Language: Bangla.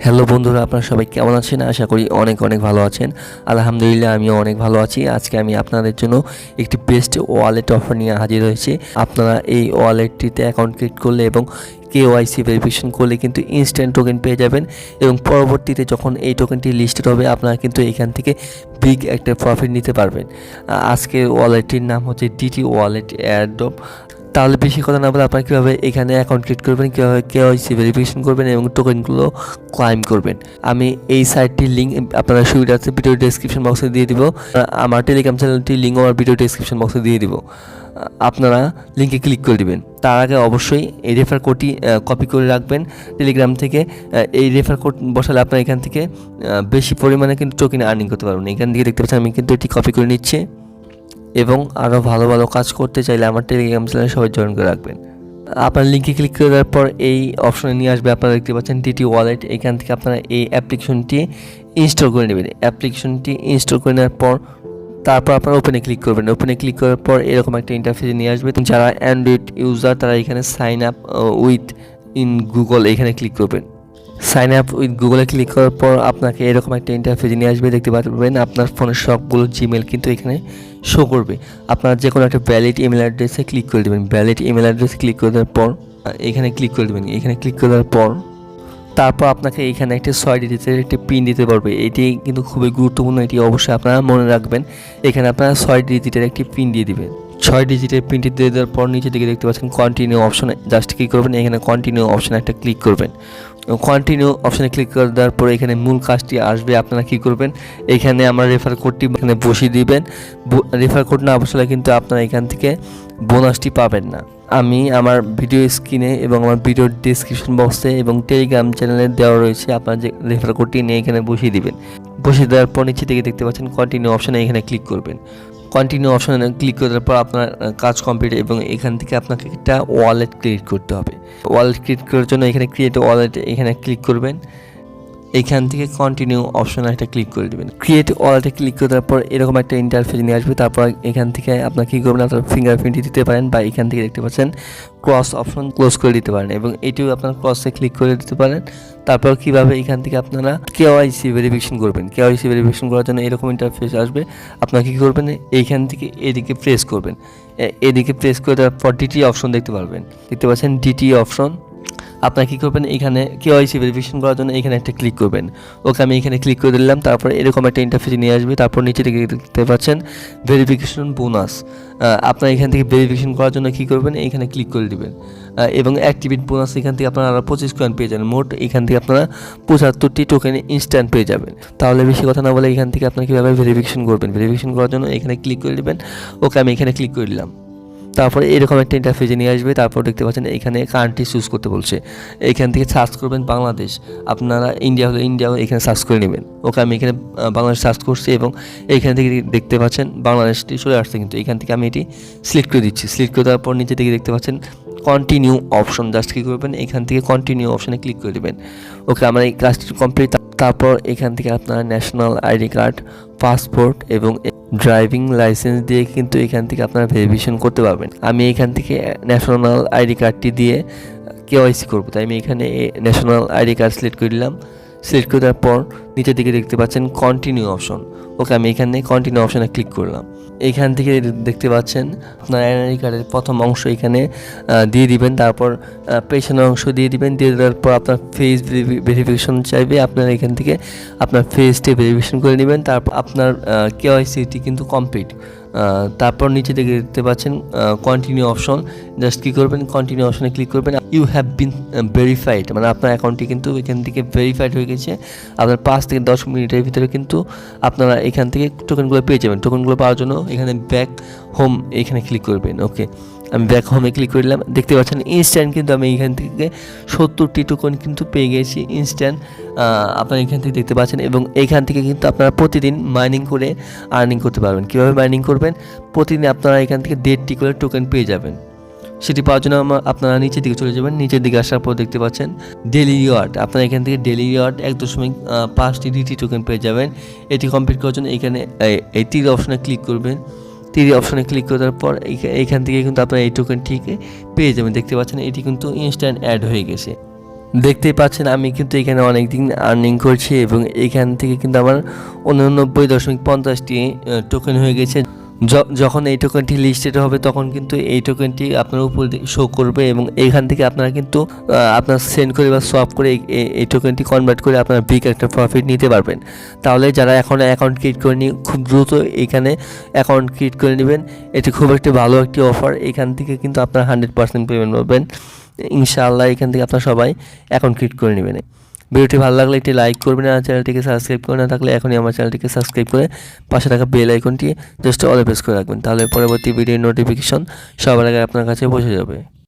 হ্যালো বন্ধুরা, আপনারা সবাই কেমন আছেন? আশা করি অনেক অনেক ভালো আছেন। আলহামদুলিল্লাহ, আমিও অনেক ভালো আছি। আজকে আমি আপনাদের জন্য একটি বেস্ট ওয়ালেট অফার নিয়ে হাজির হয়েছি। আপনারা এই ওয়ালেটটিতে অ্যাকাউন্ট ক্রিয়েট করলে এবং কেওয়াইসি ভেরিফিকেশন করলে কিন্তু ইনস্ট্যান্ট টোকেন পেয়ে যাবেন এবং পরবর্তীতে যখন এই টোকেনটি লিস্টেড হবে, আপনারা কিন্তু এখান থেকে বিগ একটা প্রফিট নিতে পারবেন। আজকে ওয়ালেটটির নাম হচ্ছে ডিটি ওয়ালেট এয়ারডপ তাহলে বেশি কথা না বলে আপনারা কীভাবে এখানে অ্যাকাউন্ট ক্রিয়েট করবেন, কীভাবে কেওয়াইসি ভেরিফিকেশন করবেন এবং টোকেনগুলো ক্লাইম করবেন? আমি এই সাইটটির লিঙ্ক আপনারা সুবিধা আছে ভিডিও ডেসক্রিপশন বক্সে দিয়ে দিব। আমার টেলিগ্রাম চ্যানেলটির লিঙ্ক আমার ভিডিও ডেসক্রিপশন বক্সে দিয়ে দিব। আপনারা লিঙ্কে ক্লিক করে দিবেন। তার আগে অবশ্যই এই রেফার কোডটি কপি করে রাখবেন। টেলিগ্রাম থেকে এই রেফার কোড বসালে আপনারা এখান থেকে বেশি পরিমাণে কিন্তু টোকেন আর্নিং করতে পারবেন। এখান থেকে দেখতে পাচ্ছেন আমি কিন্তু এটি কপি করে নিচ্ছি। এবং আরও ভালো ভালো কাজ করতে চাইলে আমার টেলিগ্রাম চ্যানেলে সবাই জয়েন করে রাখবেন। আপনার লিঙ্কে ক্লিক করে দেওয়ার পর এই অপশনে নিয়ে আসবে, আপনারা দেখতে পাচ্ছেন টিটি ওয়ালেট এখান থেকে আপনারা এই অ্যাপ্লিকেশনটি ইনস্টল করে নেবেন। অ্যাপ্লিকেশনটি ইনস্টল করে নেওয়ার পর তারপর আপনারা ওপেনে ক্লিক করবেন। ওপেনে ক্লিক করার পর এরকম একটা ইন্টারফেসে নিয়ে আসবে। যারা অ্যান্ড্রয়েড ইউজার তারা এখানে sign up with in Google এখানে ক্লিক করবেন। সাইন আপ উইথ গুগলে ক্লিক করার পর আপনাকে এরকম একটা ইন্টারফেসে নিয়ে আসবে। দেখতে পারবেন আপনার ফোনের সবগুলো জিমেল কিন্তু এখানে শো করবে। আপনার যে কোনো একটা ভ্যালিড ইমেল অ্যাড্রেসে ক্লিক করে দেবেন। ভ্যালিড ইমেল অ্যাড্রেসে ক্লিক করে দেওয়ার পর এখানে ক্লিক করে দেবেন। এখানে ক্লিক করে দেওয়ার পর, তারপর আপনাকে এখানে একটি ছয় ডিজিটের একটি পিন দিতে পারবে। এটি কিন্তু খুবই গুরুত্বপূর্ণ, এটি অবশ্যই আপনারা মনে রাখবেন। এখানে আপনারা ছয় ডিজিটের একটি পিন দিয়ে দিবেন। ছয় ডিজিটের পিনটি দিয়ে দেওয়ার পর নিচে দিকে দেখতে পাচ্ছেন কন্টিনিউ অপশনে জাস্ট ক্লিক করবেন, এখানে কন্টিনিউ অপশনে একটা ক্লিক করবেন। কন্টিনিউ অপশানে ক্লিক করে দেওয়ার পরে এখানে মূল কাজটি আসবে, আপনারা কি করবেন? এখানে আমার রেফার কোডটি এখানে বসিয়ে দিবেন। রেফার কোড না বসালে কিন্তু আপনারা এখান থেকে বোনাসটি পাবেন না। আমি আমার ভিডিও স্ক্রিনে এবং আমার ভিডিওর ডিসক্রিপশন বক্সে এবং টেলিগ্রাম চ্যানেলে দেওয়া রয়েছে, আপনার যে রেফার কোডটি নিয়ে এখানে বসিয়ে দিবেন। বসিয়ে দেওয়ার পর নিচে থেকে দেখতে পাচ্ছেন কন্টিনিউ অপশনে এখানে ক্লিক করবেন। কন্টিনিউ অপশনে ক্লিক করার পর আপনার কাজ কমপ্লিট এবং এখান থেকে আপনাকে একটা ওয়ালেট ক্রিয়েট করতে হবে। ওয়ালেট ক্রিয়েট করার জন্য এখানে ক্রিয়েট ওয়ালেট এখানে ক্লিক করবেন। এখান থেকে কন্টিনিউ অপশন একটা ক্লিক করে দেবেন। ক্রিয়েট ওয়ালেটে ক্লিক করে দেওয়ার পর এরকম একটা ইন্টারফেস নিয়ে আসবে, তারপর এখান থেকে আপনার কী করবেন, আপনার ফিঙ্গারপ্রিন্ট দিতে পারেন বা এখান থেকে দেখতে পাচ্ছেন ক্রস অপশন ক্লোজ করে দিতে পারেন এবং এটিও আপনার ক্রসে ক্লিক করে দিতে পারেন। তারপর কীভাবে এখান থেকে আপনারা কেওয়াইসি ভেরিফিকেশন করবেন? কেওয়াইসি ভেরিফিকেশন করার জন্য এরকম ইন্টারফেস আসবে, আপনারা কী করবেন, এইখান থেকে এদিকে প্রেস করবেন। এদিকে প্রেস করে দেওয়ার পর ডিটি অপশন দেখতে পারবেন। দেখতে পাচ্ছেন ডিটি অপশন আপনারা কী করবেন? এখানে কেওয়াইসি ভেরিফিকেশন করার জন্য এখানে একটা ক্লিক করবেন। ওকে, আমি এখানে ক্লিক করে দিলাম, তারপর এরকম একটা ইন্টারফেস নিয়ে আসবে, তারপর নিচে দিকে দেখতে পাচ্ছেন ভেরিফিকেশন বোনাস আপনারা এখান থেকে ভেরিফিকেশন করার জন্য কী করবেন? এখানে ক্লিক করে দিবেন। এবং অ্যাক্টিভেট বোনাস এখান থেকে আপনারা পঁচিশ কয়েন পেয়ে যাবেন। মোট এখান থেকে আপনারা পঁচাত্তরটি টোকেন ইনস্ট্যান্ট পেয়ে যাবেন। তাহলে বেশি কথা না বলে এখান থেকে আপনারা কীভাবে ভেরিফিকেশন করবেন? ভেরিফিকেশন করার জন্য এখানে ক্লিক করে দিবেন। ওকে, আমি এখানে ক্লিক করে দিলাম। তারপরে এরকম একটা ইন্টারফেসে নিয়ে আসবে, তারপর দেখতে পাচ্ছেন এখানে কান্ট্রি চুজ করতে বলছে। এখান থেকে সার্চ করবেন বাংলাদেশ। আপনারা ইন্ডিয়া হলে ইন্ডিয়া এখানে সার্চ করে নেবেন। ওকে, আমি এখানে বাংলাদেশ সার্চ করছি এবং এইখান থেকে দেখতে পাচ্ছেন বাংলাদেশটি চলে আসছে কিন্তু। এখান থেকে আমি এটি সিলেক্ট করে দিচ্ছি। সিলেক্ট করে দেওয়ার পর নিচে থেকে দেখতে পাচ্ছেন কন্টিনিউ অপশন জাস্ট কী করবেন? এখান থেকে কন্টিনিউ অপশনে ক্লিক করে দেবেন। ওকে, আমার এই কাজটি কমপ্লিট তারপর এখান থেকে আপনারা ন্যাশনাল আইডি কার্ড পাসপোর্ট এবং ড্রাইভিং লাইসেন্স দিয়ে কিন্তু এখান থেকে আপনারা ভেরিফিকেশন করতে পারবেন। আমি এখান থেকে ন্যাশনাল আইডি কার্ডটি দিয়ে কেওয়াইসি করব। তাই আমি এখানে ন্যাশনাল আইডি কার্ড সিলেক্ট করে দিলাম। সিলেক্ট করে দেওয়ার পর নিচের দিকে দেখতে পাচ্ছেন কন্টিনিউ অপশন ওকে, আমি এখানে কন্টিনিউ অপশনে ক্লিক করলাম। এখান থেকে দেখতে পাচ্ছেন আপনার আইডি কার্ডের প্রথম অংশ এখানে দিয়ে দিবেন। তারপর পেছনের অংশ দিয়ে দিবেন। দিয়ে দেওয়ার পর আপনার ফেস ভেরিফিকেশন চাইবে। আপনার এখান থেকে আপনার ফেসটি ভেরিফিকেশন করে নেবেন। তারপর আপনার কেওয়াইসিটি কিন্তু কমপ্লিট তারপর নিচে দিকে দেখতে পাচ্ছেন কন্টিনিউ অপশন জাস্ট কী করবেন? কন্টিনিউ অপশনে ক্লিক করবেন। ইউ হ্যাভ বিন ভেরিফাইড মানে আপনার অ্যাকাউন্টটি কিন্তু এখান থেকে ভেরিফাইড হয়ে গেছে। আপনার পাঁচ থেকে দশ মিনিটের ভিতরে কিন্তু আপনারা এখান থেকে টোকেনগুলো পেয়ে যাবেন। টোকেনগুলো পাওয়ার জন্য এখানে ব্যাক হোম এখানে ক্লিক করবেন ওকে আমি ব্যাক হোমে ক্লিক করলাম দেখতে পাচ্ছেন ইনস্ট্যান্ট কিন্তু আমি এখান থেকে সত্তরটি টোকন কিন্তু পেয়ে গেছি ইনস্ট্যান্ট আপনারা এখান থেকে দেখতে পাচ্ছেন এবং এখান থেকে কিন্তু আপনারা প্রতিদিন মাইনিং করে আর্নিং করতে পারবেন। কীভাবে মাইনিং করবেন? প্রতিদিন আপনারা এখান থেকে দেড়টি করে টোকেন পেয়ে যাবেন। সেটি পাওয়ার জন্য আপনারা নিচের দিকে চলে যাবেন। নিচের দিকে আসার পর দেখতে পাচ্ছেন ডেলি রিওয়ার্ড আপনারা এখান থেকে ডেলি রিওয়ার্ড এক দশমিক পাঁচটি ডিটি টোকেন পেয়ে যাবেন। এটি কমপ্লিট করার জন্য এখানে, এই- তীর অপশনে ক্লিক করবেন। তীর অপশনে ক্লিক করার পর এইখান থেকে কিন্তু আপনারা এই টোকেন ঠিক পেয়ে যাবেন। দেখতে পাচ্ছেন এটি কিন্তু ইনস্ট্যান্ট অ্যাড হয়ে গেছে। দেখতেই পাচ্ছেন আমি কিন্তু এখানে অনেক দিন আর্নিং করছি এবং এখান থেকে কিন্তু আমার উননব্বই দশমিক পঞ্চাশটি টোকেন হয়ে গেছে। যখন এই টোকেনটি লিস্টেড হবে, তখন কিন্তু এই টোকেনটি আপনার উপর শো করবে এবং এখান থেকে আপনারা কিন্তু আপনার সেন্ড করে বা সোয়াপ করে এই- টোকেনটি কনভার্ট করে আপনারা বিগ একটা প্রফিট নিতে পারবেন। তাহলে যারা এখন অ্যাকাউন্ট ক্রিয়েট করে নি খুব দ্রুত এখানে অ্যাকাউন্ট ক্রিয়েট করে নেবেন। এটি খুব একটি ভালো একটি অফার এখান থেকে কিন্তু আপনার হান্ড্রেড পার্সেন্ট পেমেন্ট পাবেন। ইনশাআল্লাহ এখান থেকে আপনারা সবাই অ্যাকাউন্ট ক্রিয়েট করে নেবেন। ভিডিওটি ভালো লাগলে একটি লাইক করবেন আর চ্যানেলটিকে সাবস্ক্রাইব করে না থাকলে এখনই আমার চ্যানেলটিকে সাবস্ক্রাইব করে পাশে থাকা বেল আইকনটি জাস্ট অল প্রেস করে রাখবেন। তাহলে পরবর্তী ভিডিওর নোটিফিকেশন সবার আগে আপনার কাছে পৌঁছে যাবে।